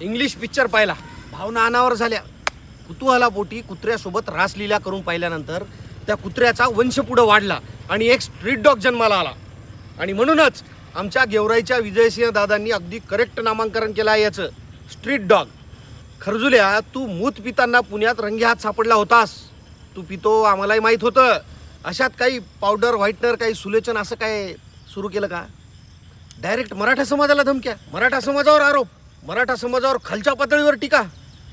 English picture पाहिला. भावना अनावर झाल्या. कुतूहलापोटी कुत्र्यासोबत रासलीला करून पाहिल्यानंतर त्या कुत्र्याचा वंश पुढं वाढला आणि एक स्ट्रीट डॉग जन्माला आला. आणि म्हणूनच आमच्या गेवराईच्या विजयसिंह दादांनी अगदी करेक्ट नामांकन केलं आहे याचं. स्ट्रीट डॉग खरजुल्या तू मूत पिताना पुण्यात रंगी हात सापडला होतास. तू पितो आम्हालाही माहीत होतं. अशात काही पावडर व्हाईटनर काही सुलेचन असं काय सुरू केलं का? डायरेक्ट मराठा समाजाला धमक्या. मराठा समाजावर आरोप. मराठा समाजावर खालच्या पातळीवर टीका.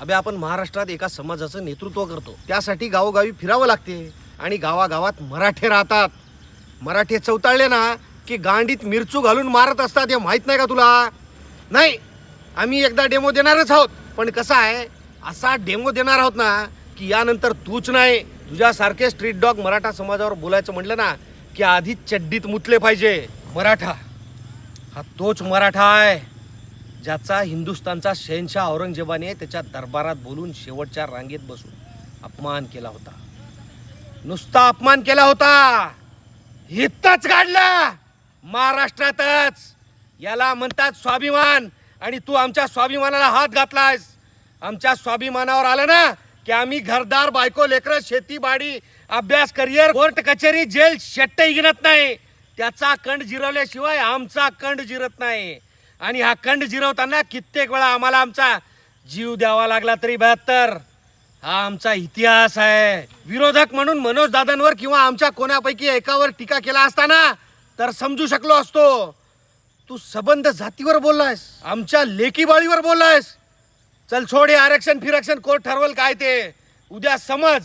अबे आपण महाराष्ट्रात एका समाजाचं नेतृत्व करतो. त्यासाठी गावोगावी फिरावं लागते आणि गावागावात मराठे राहतात. मराठे चौताळले ना की गांडीत मिरचू घालून मारत असतात हे माहीत नाही का तुला? नाही आम्ही एकदा डेमो देणारच आहोत. पण कसं आहे असा डेमो देणार आहोत ना की यानंतर तूच नाही. तुझ्यासारखे स्ट्रीट डॉग मराठा समाजावर बोलायचं म्हटलं ना की आधीच चड्डीत मुतले पाहिजे. मराठा हा तोच मराठा आहे. ज्याचा हिंदुस्थानचा शहनशाह औरंगजेबाने त्याच्या दरबारात बोलून शेवटच्या रांगेत बसून अपमान केला होता. नुसता अपमान केला होता. हितच काढला. महाराष्ट्रातच. याला म्हणतात स्वाभिमान. आणि तू आमच्या स्वाभिमानाला हात घातलायस. आमच्या स्वाभिमानावर आलं ना की आम्ही घरदार बायको लेकर शेती बाडी अभ्यास करिअर कोर्ट कचेरी जेल शेट्टही गिरत नाही. त्याचा कंड जिरवल्याशिवाय आमचा कंड जिरत नाही. आणि हा खंड जिरवताना कित्येक वेळा आम्हाला आमचा जीव द्यावा लागला तरी बहात्तर. हा आमचा इतिहास आहे. विरोधक म्हणून मनोज दादांवर किंवा आमच्या कोणापैकी एकावर टीका केला असताना तर समजू शकलो असतो. तू सबंध जातीवर बोललायस आमच्या लेकीबाळीवर बोललायस. चल सोड हे आरक्षण फिरक्षण कोर्ट ठरवल काय ते. उद्या समज.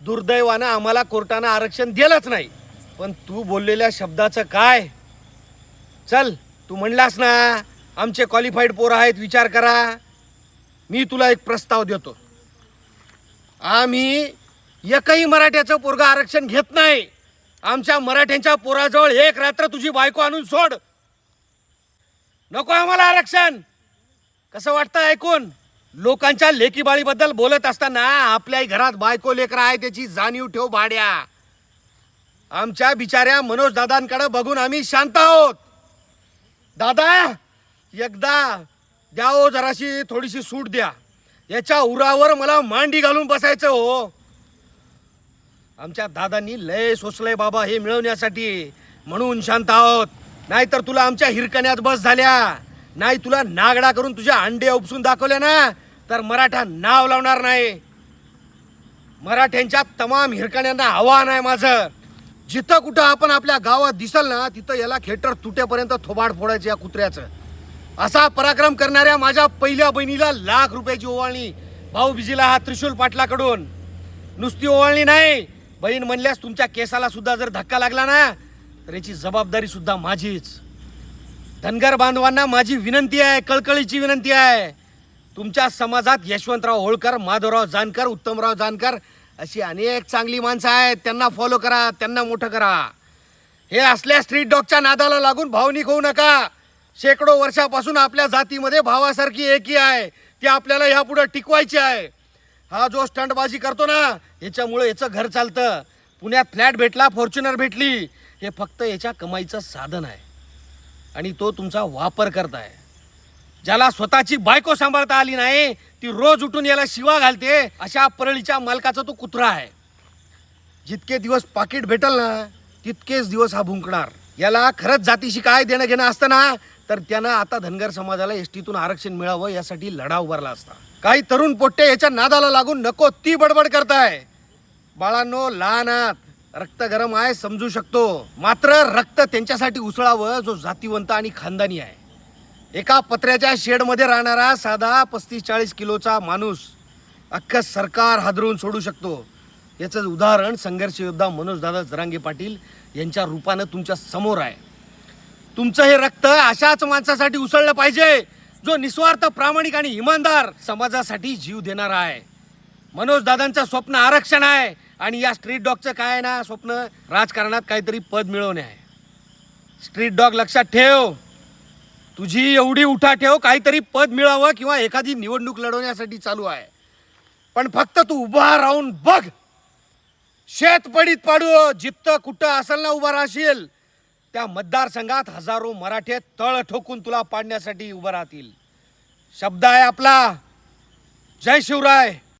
दुर्दैवानं आम्हाला कोर्टानं आरक्षण दिलंच नाही. पण तू बोललेल्या शब्दाचं काय? चल. तू म्हणलास ना आमचे क्वालिफाईड पोरं आहेत विचार करा. मी तुला एक प्रस्ताव देतो. आम्ही एकही मराठ्याचं पोरगा आरक्षण घेत नाही. आमच्या मराठ्यांच्या पोराजवळ एक रात्र तुझी बायको आणून सोड. नको आम्हाला आरक्षण. कसं वाटतं ऐकून? लोकांच्या लेकीबाळीबद्दल बोलत असताना आपल्याही घरात बायको लेकर आहे त्याची जाणीव ठेव भाड्या. आमच्या बिचाऱ्या मनोज दादांकडे बघून आम्ही शांत आहोत. दादा एकदा द्या हो जराशी थोडीशी सूट द्या. याच्या उरावर मला मांडी घालून बसायचं हो. आमच्या दादांनी लय सोसलंय बाबा हे मिळवण्यासाठी. म्हणून शांत आहोत. नाहीतर तुला आमच्या हिरकण्यात बस झाल्या. नाही तुला नागडा करून तुझ्या अंडे उपसून दाखवले ना तर मराठा नाव लावणार नाही. मराठ्यांच्या तमाम हिरकण्यांना आव्हान आहे माझं. जिथं कुठं आपण आपल्या गावात दिसल ना तिथं याला खेटर तुटेपर्यंत थोबाड फोडायचं या कुत्र्याचं. असा पराक्रम करणाऱ्या माझ्या पहिल्या बहिणीला लाख रुपयाची ओवाळणी. भाऊ बिजीला हा त्रिशूल पाटलाकडून. नुसती ओवाळणी नाही. बहीण म्हणल्यास तुमच्या केसाला सुद्धा जर धक्का लागला ना तर याची जबाबदारी सुद्धा माझीच. धनगर बांधवांना माझी विनंती आहे कळकळीची विनंती आहे. तुमच्या समाजात यशवंतराव होळकर माधवराव जानकर उत्तमराव जानकर अशी अनेक चांगली माणसं आहेत. त्यांना फॉलो करा त्यांना मोठं करा. हे असल्या स्ट्रीट डॉगच्या नादाला लागून भावनिक होऊ नका. शेकडो वर्षापासून आपल्या जातीमध्ये भावासारखी एकी आहे. ती आपल्याला ह्यापुढं टिकवायची आहे. हा जो स्टंटबाजी करतो ना याच्यामुळे याचं घर चालतं. पुण्यात फ्लॅट भेटला फॉर्च्युनर भेटली. हे फक्त याच्या कमाईचं साधन आहे. आणि तो तुमचा वापर करताय. ज्याला स्वतःची बायको सांभाळता आली नाही ती रोज उठून याला शिवा घालते अशा परळीच्या मालकाचा तो कुत्रा आहे. जितके दिवस पाकिट भेटल ना तितकेच दिवस हा भुंकणार. याला खरंच जातीशी काय देणं घेणं असतं ना तर त्यानं आता धनगर समाजाला एस टीतून आरक्षण मिळावं यासाठी लढा उभारला असता. काही तरुण पोट्टे याच्या नादाला लागून नको ती बडबड करताय. बाळांनो लहान आत रक्त गरम आहे समजू शकतो. मात्र रक्त त्यांच्यासाठी उसळावं जो जातीवंत आणि खानदानी आहे. एका पत्र्याच्या शेडमध्ये राहणारा साधा पस्तीस चाळीस किलोचा माणूस अख्खं सरकार हादरवून सोडू शकतो. याचं उदाहरण संघर्ष योद्धा मनोजदादा जरांगे पाटील यांच्या रूपानं तुमच्यासमोर आहे. तुमचं हे रक्त अशाच माणसासाठी उसळलं पाहिजे जो निस्वार्थ प्रामाणिक आणि इमानदार समाजासाठी जीव देणारा आहे. मनोजदादांचं स्वप्न आरक्षण आहे आणि या स्ट्रीट डॉगचं काय आहे ना स्वप्न? राजकारणात काहीतरी पद मिळवणे आहे. स्ट्रीट डॉग लक्षात ठेव. तुझी एवढी उठा ठेव काहीतरी पद मिळावं किंवा एखादी निवडणूक लढवण्यासाठी चालू आहे. पण फक्त तू उभा राहून बघ. शेत पडीत पाडू जिप्त कुठं असेल ना उभा राहशील. त्या मतदारसंघात हजारो मराठे तळ ठोकून तुला पाडण्यासाठी उभं राहतील. शब्द आहे आपला. जय शिवराय.